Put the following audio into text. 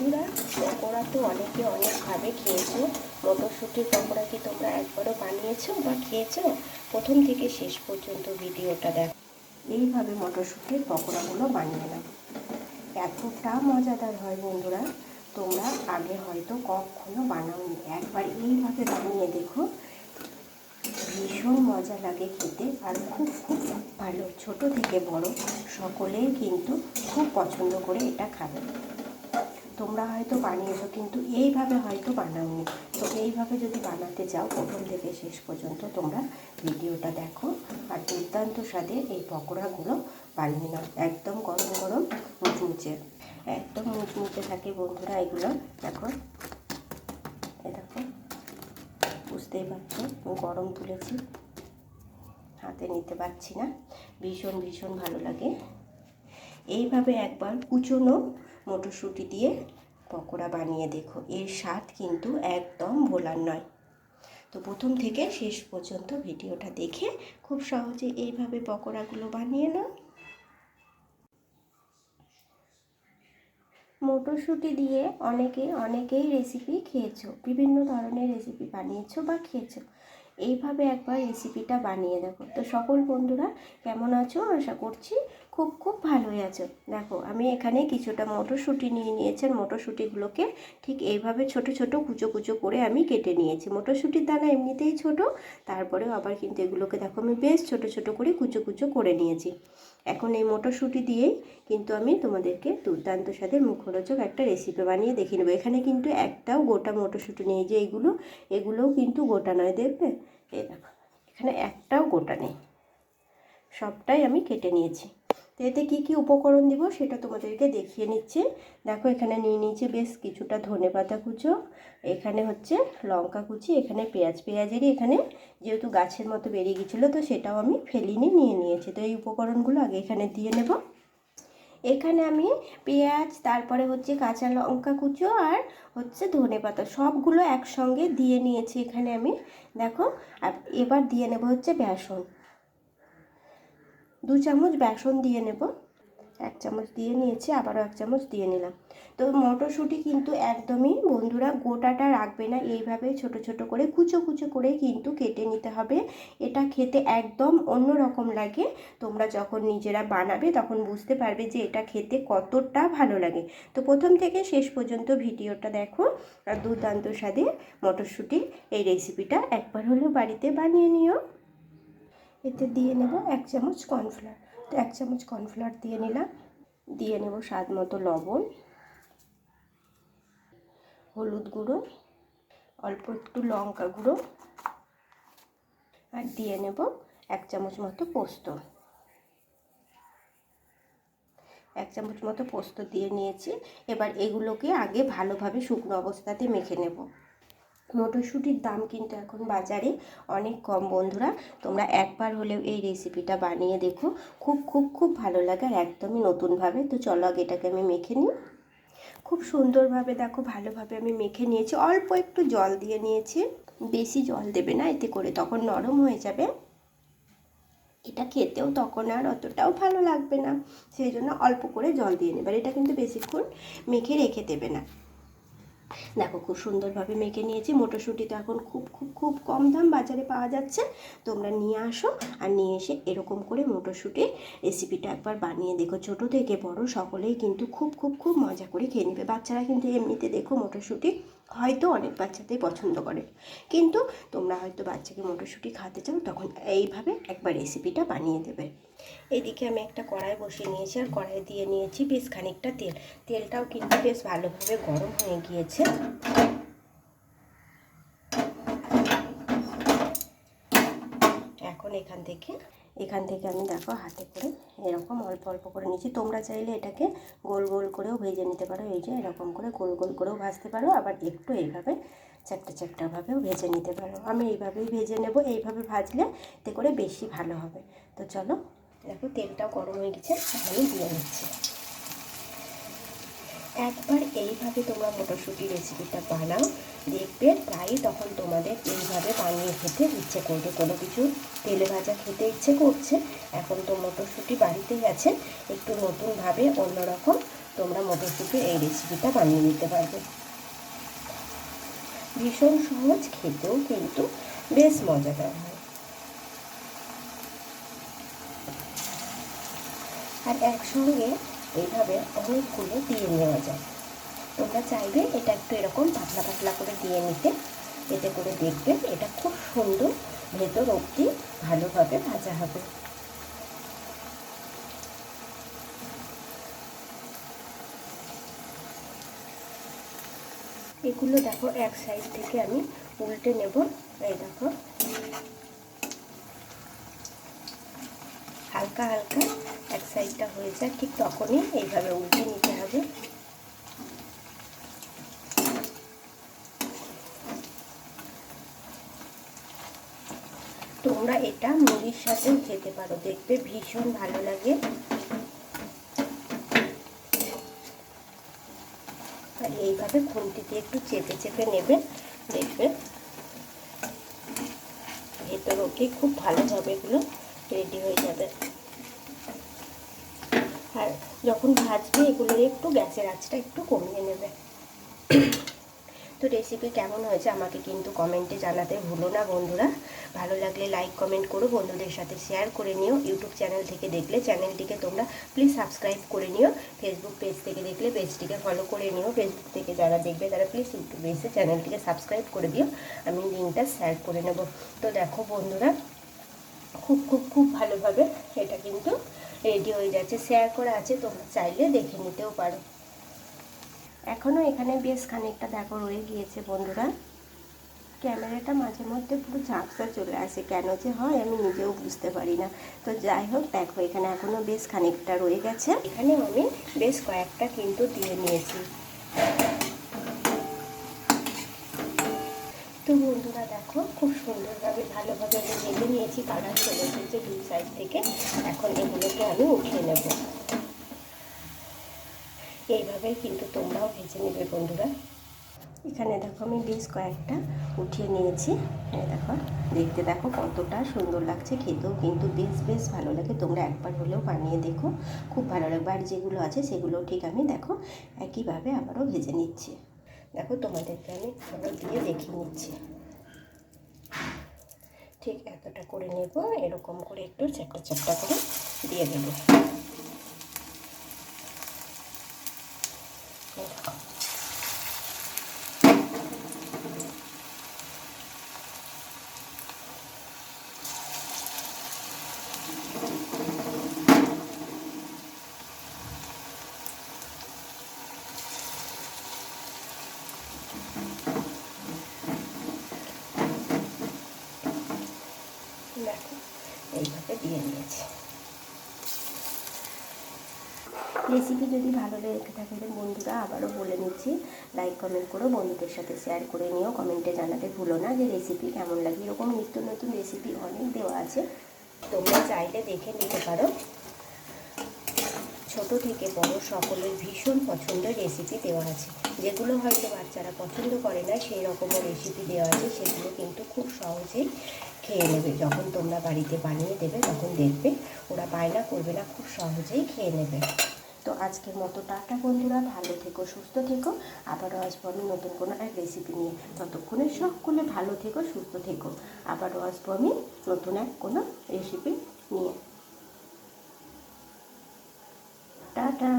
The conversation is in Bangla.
বন্ধুরা পকোড়া তো অনেকে অনেকভাবে খেয়েছো। মটরশুঁটির পকোড়া কি তোমরা একবারও বানিয়েছো বা খেয়েছো? প্রথম থেকে শেষ পর্যন্ত ভিডিওটা দেখো। এইভাবে মটরশুঁটির পকোড়াগুলো বানিয়ে নাও। এতটা মজাদার হয় বন্ধুরা। তোমরা আগে হয়তো কখনো বানাওনি। একবার এইভাবে বানিয়ে দেখো। ভীষণ মজা লাগে খেতে আর খুব খুব ভালো। ছোট থেকে বড় সকলেই কিন্তু খুব পছন্দ করে এটা খাবে। তোমরা হয়তো বানিয়েছো, কিন্তু এইভাবে হয়তো বানাওনি। তো এইভাবে যদি বানাতে চাও, প্রথম থেকে শেষ পর্যন্ত তোমরা ভিডিওটা দেখো আর দুর্দান্ত স্বাদে এই পকোড়াগুলো বানিয়ে নাও। একদম গরম গরম মুচমুচে, একদম মুচমুচে থাকে বন্ধুরা এগুলো। দেখো, এ দেখো, বুঝতেই পারছ গরম তুলেছি। হাতে নিতে পারছি না, ভীষণ ভীষণ ভালো লাগে। এইভাবে একবার কুচনো মটরশুঁটি দিয়ে পকোড়া বানিয়ে দেখো। এর স্বাদ কিন্তু একদম ভোলার নয়। তো প্রথম থেকে শেষ পর্যন্ত ভিডিওটা দেখে খুব সহজে এইভাবে পকোড়াগুলো বানিয়ে নাও। মটরশুঁটি দিয়ে অনেকে অনেকেই রেসিপি খেয়েছো, বিভিন্ন ধরনের রেসিপি বানিয়েছো বা খেয়েছো। এইভাবে একবার রেসিপিটা বানিয়ে দেখো। তো সকল বন্ধুরা কেমন আছো? আশা করছি খুব খুব ভালোই আছো। দেখো, আমি এখানে কিছুটা মটরশুঁটি নিয়ে নিয়েছি আর মটরশুঁটিগুলোকে ঠিক এইভাবে ছোট ছোট, কুচো কুচো করে আমি কেটে নিয়েছি। মটরশুঁটির দানা এমনিতেই ছোট, তারপরেও আবার কিন্তু এগুলোকে দেখো আমি বেশ ছোট ছোট করে কুচো কুচো করে নিয়েছি। এখন এই মটরশুঁটি দিয়েই কিন্তু আমি তোমাদেরকে দুর্দান্ত স্বাদে মুখরোচক একটা রেসিপি বানিয়ে দেখিয়ে নেব। এখানে কিন্তু একটাও গোটা মটরশুঁটি নেই যে এইগুলো এগুলোও কিন্তু গোটা নয়, দেখবে? এই দেখো, এখানে একটাও গোটা নেই। সবটাই আমি কেটে নিয়েছি। তো এতে কী কী উপকরণ দিব সেটা তোমাদেরকে দেখিয়ে নিচ্ছে। দেখো, এখানে নিয়ে নিয়েছি বেশ কিছুটা ধনে পাতা কুচো, এখানে হচ্ছে লঙ্কা কুচি, এখানে পেঁয়াজ। পেঁয়াজেরই এখানে যেহেতু গাছের মতো বেরিয়ে গেছিল তো সেটাও আমি ফেলিনি, নিয়ে নিয়েছি। তো এই উপকরণগুলো আগে এখানে দিয়ে নেব। এখানে আমি পেঁয়াজ, তারপরে হচ্ছে কাঁচা লঙ্কা কুচো আর হচ্ছে ধনে পাতা, সবগুলো একসঙ্গে দিয়ে নিয়েছি এখানে আমি। দেখো, আর এবার দিয়ে নেব হচ্ছে বেসন। দু চামচ বেসন দিয়ে নেব। এক চামচ দিয়ে নিয়েছি, আবারও এক চামচ দিয়ে নিলাম। তো মটরশুঁটি কিন্তু একদমই বন্ধুরা গোটাটা রাখবে না, এইভাবে ছোট ছোট করে, কুচো কুচো করে কিন্তু কেটে নিতে হবে। এটা খেতে একদম অন্য রকম লাগে। তোমরা যখন নিজেরা বানাবে তখন বুঝতে পারবে যে এটা খেতে কতটা ভালো লাগে। তো প্রথম থেকে শেষ পর্যন্ত ভিডিওটা দেখো আর দুর্দান্ত স্বাদে মটরশুঁটি এই রেসিপিটা একবার হলেও বাড়িতে বানিয়ে নিও। এতে দিয়ে নেব এক চামচ কর্নফ্লাওয়ার। তো এক চামচ কর্নফ্লাওয়ার দিয়ে নিলাম। দিয়ে নেব স্বাদ মতো লবণ, হলুদ গুঁড়ো, অল্প একটু লঙ্কা গুঁড়ো, আর দিয়ে নেব এক চামচ মতো পোস্ত। এক চামচ মতো পোস্ত দিয়ে নিয়েছি। এবার এগুলোকে আগে ভালোভাবে শুকনো অবস্থাতে মেখে নেব। মটরশুঁটির দাম কিন্তু এখন বাজারে অনেক কম, বন্ধুরা। তোমরা একবার হলেও এই রেসিপিটা বানিয়ে দেখো। খুব খুব খুব ভালো লাগে আর একদমই নতুনভাবে। তো চলো আগে এটাকে আমি মেখে নিই। খুব সুন্দরভাবে দেখো, ভালোভাবে আমি মেখে নিয়েছি। অল্প একটু জল দিয়ে নিয়েছি। বেশি জল দেবে না, এতে করে তখন নরম হয়ে যাবে। এটা খেতেও তখন আর অতটাও ভালো লাগবে না। সেই জন্য অল্প করে জল দিয়ে নেবে। এটা কিন্তু বেশিক্ষণ মেখে রেখে দেবে না। দেখো, খুব সুন্দরভাবে মেখে নিয়েছি। মটরশুঁটি তো এখন খুব খুব খুব কম দাম বাজারে পাওয়া যাচ্ছে। তোমরা নিয়ে আসো আর নিয়ে এসে এরকম করে মটরশুঁটি রেসিপিটা একবার বানিয়ে দেখো। ছোট থেকে বড় সকলেই কিন্তু খুব খুব খুব মজা করে খেয়ে নেবে। বাচ্চারা কিন্তু এমনিতে দেখো মটরশুঁটি হয়তো অনেক বাচ্চাতেই পছন্দ করে। কিন্তু তোমরা হয়তো বাচ্চাকে মটরশুঁটি খাতে চাও, তখন এইভাবে একবার রেসিপিটা বানিয়ে দেবে। এদিকে আমি একটা কড়াই বসিয়ে নিয়েছি আর কড়াই দিয়ে নিয়েছি বেশ খানিকটা তেল। তেলটাও কিন্তু বেশ ভালোভাবে গরম হয়ে গিয়েছে। এখন এখান থেকে এখান থেকে আমি দেখো হাতে করে এরকম অল্প অল্প করে নিচ্ছি তোমরা চাইলে এটাকে গোল গোল করেও ভেজে নিতে পারো। এই যে এরকম করে গোল গোল করেও ভাজতে পারো, আবার একটু এইভাবে চারটে চারটাভাবেও ভেজে নিতে পারো। আমি এইভাবেই ভেজে নেব, এইভাবে ভাজলে এতে করে বেশি ভালো হবে। তো চলো, দেখো তেলটাও গরম হয়ে গেছে, আমি দিয়ে নিচ্ছি একবার এইভাবে তোমরা মটরশুঁটি রেসিপিটা বানাও, দেখবে প্রায় তখন তোমাদের এইভাবে বানিয়ে খেতে ইচ্ছে করবে। কোনো কিছু তেলে ভাজা খেতে ইচ্ছে করছে, এখন তো মটরশুঁটি বাড়িতেই আছে, একটু নতুনভাবে অন্যরকম তোমরা মটরশুঁটি এই রেসিপিটা বানিয়ে নিতে পারবে। ভীষণ সহজ, খেতেও কিন্তু বেশ মজাদার হয়। আর একসঙ্গে এইভাবে অনেকগুলো দিয়ে নেওয়া যায়। তোমরা চাইবে এটা একটু এরকম পাতলা পাতলা করে দিয়ে নিতে। এতে করে দেখবে এটা খুব সুন্দর ভেতর অবধি ভালোভাবে ভাজা হবে। এগুলো দেখো এক সাইড থেকে আমি উল্টে নেব। এই দেখো। হালকা হালকা সাইডটা হয়ে যায় ঠিক তখনই এইভাবে উল্টে নিতে হবে। তোমরা এটা মুড়ির সাথেও খেতে পারো দেখবে ভীষণ ভালো লাগে। আর এইভাবে খুন্তি দিয়ে একটু চেপে চেপে নেবে, দেখবে। ভেতর অব্দি খুব ভালোভাবে এগুলো রেডি হয়ে যাবে। যখন ভাজবে, এগুলো একটু গ্যাসের আঁচটা একটু কমিয়ে নেবে। তো রেসিপি কেমন হয়েছে আমাকে কিন্তু কমেন্টে জানাতে ভুলো না বন্ধুরা। ভালো লাগলে লাইক কমেন্ট করো, বন্ধুদের সাথে শেয়ার করে নিও। ইউটিউব চ্যানেল থেকে দেখলে চ্যানেলটিকে তোমরা প্লিজ সাবস্ক্রাইব করে নিও। ফেসবুক পেজ থেকে দেখলে পেজটিকে ফলো করে নিও। ফেসবুক থেকে যারা দেখবে, তারা প্লিজ ইউটিউবে এসে চ্যানেলটিকে সাবস্ক্রাইব করে দিও। আমি লিঙ্কটা শেয়ার করে নেব। তো দেখো বন্ধুরা, খুব খুব খুব ভালোভাবে এটা কিন্তু রেডি হয়ে যাচ্ছে। শেয়ার করা আছে, তোমরা চাইলে দেখে নিতেও পারো। এখনও এখানে বেশ খানিকটা দেখো রয়ে গিয়েছে বন্ধুরা। ক্যামেরাটা মাঝে মধ্যে পুরো ঝাঁকসা চলে আসে, কেন যে হয় আমি নিজেও বুঝতে পারি না। তো যাই হোক, দেখো এখানে এখনও বেশ খানিকটা রয়ে গেছে। এখানে আমি বেশ কয়েকটা কিন্তু দিয়ে নিয়েছি। তো বন্ধুরা দেখো, খুব সুন্দরভাবে ভালোভাবে আমি ভেজে নিয়েছি কালার চলে এসেছে দুই সাইড থেকে। এখন এগুলোকে আমি উঠিয়ে নেব। এইভাবেই কিন্তু তোমরাও ভেজে নেবে বন্ধুরা। এখানে দেখো আমি বেশ কয়েকটা উঠিয়ে নিয়েছি। দেখো, দেখতে দেখো কতটা সুন্দর লাগছে, খেতেও কিন্তু বেশ বেশ ভালো লাগে। তোমরা একবার হলেও বানিয়ে দেখো, খুব ভালো লাগবে। আর যেগুলো আছে সেগুলো ঠিক আমি দেখো, একইভাবে আবারও ভেজে নিচ্ছি। দেখো তোমাদেরকে আমি ফটো দিয়ে দেখিয়ে নিচ্ছি। ঠিক এতটা করে নেব, এরকম করে একটু চ্যাপটা চ্যাপটা করে দিয়ে দেবো দেখো দেখো রেসিপি যদি ভালো লেগে থাকে বন্ধুরা, আবারও বলে নিচ্ছি লাইক কমেন্ট করো, বন্ধুদের সাথে শেয়ার করে নিও। কমেন্টে জানাতে ভুলো না যে রেসিপি কেমন লাগে। এরকম নিত্য নতুন রেসিপি অনেক দেওয়া আছে। তোমরা চাইলে দেখে নিতে পারো। ছোট থেকে বড় সকলের ভীষণ পছন্দের রেসিপি দেওয়া আছে। যেগুলো হয়তো বাচ্চারা পছন্দ করে না, সেই রকমের রেসিপি দেওয়া আছে। সেগুলো কিন্তু খুব সহজেই খেয়ে নেবে। যখন তোমরা বাড়িতে বানিয়ে দেবে, তখন দেখবে ওরা বায়না করবে না, খুব সহজেই খেয়ে নেবে। তো আজকের মতো টাটা বন্ধুরা, ভালো থেকো, সুস্থ থেকো। আবারও আসব আমি নতুন কোনো এক রেসিপি নিয়ে। ততক্ষণে সকলে ভালো থেকো, সুস্থ থেকো। আবারও আসব আমি নতুন এক কোনো রেসিপি নিয়ে। টাটা!